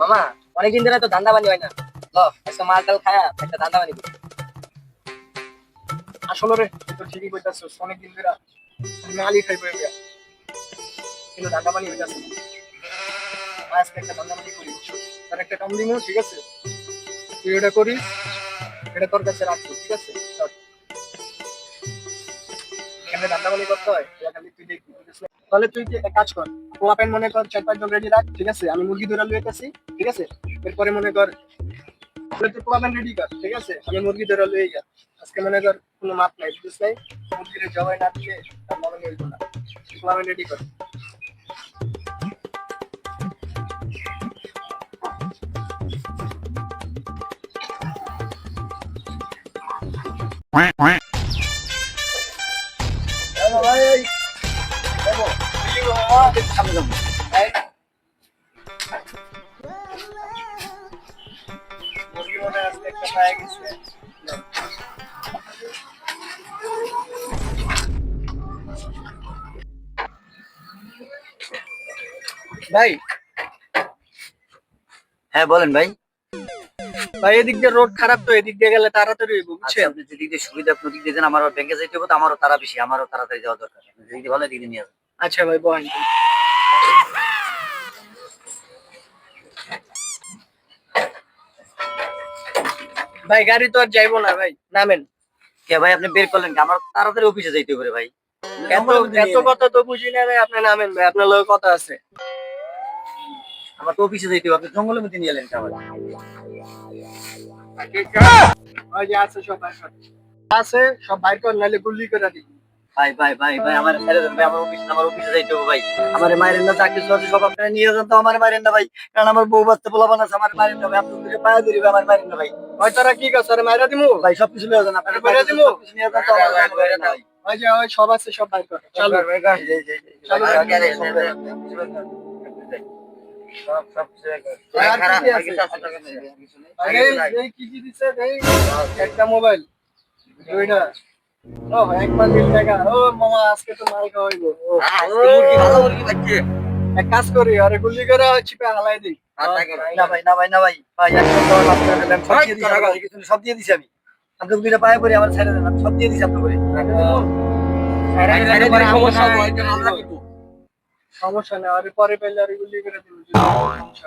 মামা, অনেকদিন ধরে তো ধান্দা বানি হয় না। আজকে মাল টাল খায়া একটা ধান্দা বানি। আসলে রে তো ঠিকই কইতাছিস অনেক দিন ধরে কিন্তু ধান্দা পানি হইতাছে আজকে একটা ধান্দা পানি করি। তার একটা কাম দিমু, ঠিক আছে? তুই এটা করিস, এটা তোর কাছে ঠিক আছে। কেমনে ধান্দা পানি করতে হয় তুই দেখবি তাহলে তুই কি একটা কাজ কর পোলা প্যান্ট মনে কর চার পাঁচজন রেডি রাখ ঠিক আছে আমি মুরগি ধরে লুয়েতেছি ঠিক আছে এরপরে মনে কর তুই পোলা প্যান্ট রেডি কর ঠিক আছে আমি মুরগি ধরে লুয়ে যা আজকে মনে কর কোনো মাপ নাই বুঝছিস নাই মুরগিরে জবাই না দিয়ে তার মনে হইব না পোলা প্যান্ট রেডি কর ভাই দেখো ভিডিও আমার সামনে ভাই। হ্যাঁ বলেন ভাই। ভাই এদিক দিয়ে রোড খারাপ তো এদিক দিয়ে গেলে তাড়াতাড়ি হইব আচ্ছা বুঝছেন? আপনি যেদিক দিয়ে সুবিধা আপনি দিক দিয়ে দেন আমারও ব্যাংকে যাইতে হবে তো আমারও তারা বেশি আমারও তাড়াতাড়ি যাওয়া দরকার। যেদিক দিয়ে ভালো এদিক দিয়ে নিয়ে আসবেন আচ্ছা ভাই বহেন ভাই গাড়ি তো আর যাইবো না ভাই নামেন। কে ভাই আপনি বের করলেন আমার তাড়াতাড়ি অফিসে যাইতে হবে ভাই। এত এত কথা তো বুঝি না ভাই আপনি নামেন ভাই আপনার লোক কথা আছে। আমার তো অফিসে যাইতে হবে আপনি জঙ্গলের মধ্যে নিয়ে এলেন কে আবার? ওই যে আছে সব আছে। সব বাইর কর নাহলে গুলি করে দিই ভাই ভাই ভাই ভাই আমার ছেড়ে দেন ভাই আমার অফিস আমার অফিসে যাইতে হবে ভাই। আমার মায়ের না চাকরি আছে সব আপনারা নিয়ে যান তো আমার মায়ের না ভাই। কারণ আমার বউ বাচ্চা আমার মায়ের না ভাই আপনি পায়ে ধরি আমার মায়ের না ভাই। তোরা কি আরে দিমু? ভাই সবকিছু নিয়ে যান আপনারা বাইরে দিমু? নিয়ে যান তো আমার মায়ের না ভাই। ওই যে সব আছে সব বাইর কর। চলো। চলো, সব সব আর কি কি আছে? কি কি দিছে? একটা মোবাইল। দুইটা। এক কাজ করি আরে গুলি করে চিপে হালাই দিই। না ভাই না ভাই না ভাই। ভাই সব দিয়ে দিছি আমি কিছু সব দিয়ে দিছি আমি। আপনি দুইটা পায়ে পড়ে আমার ছেড়ে দেন আমি সব দিয়ে দিছি আপনার সমস্যা নেই আরে পরে পেলে আরে গুলি করে দিব সমস্যা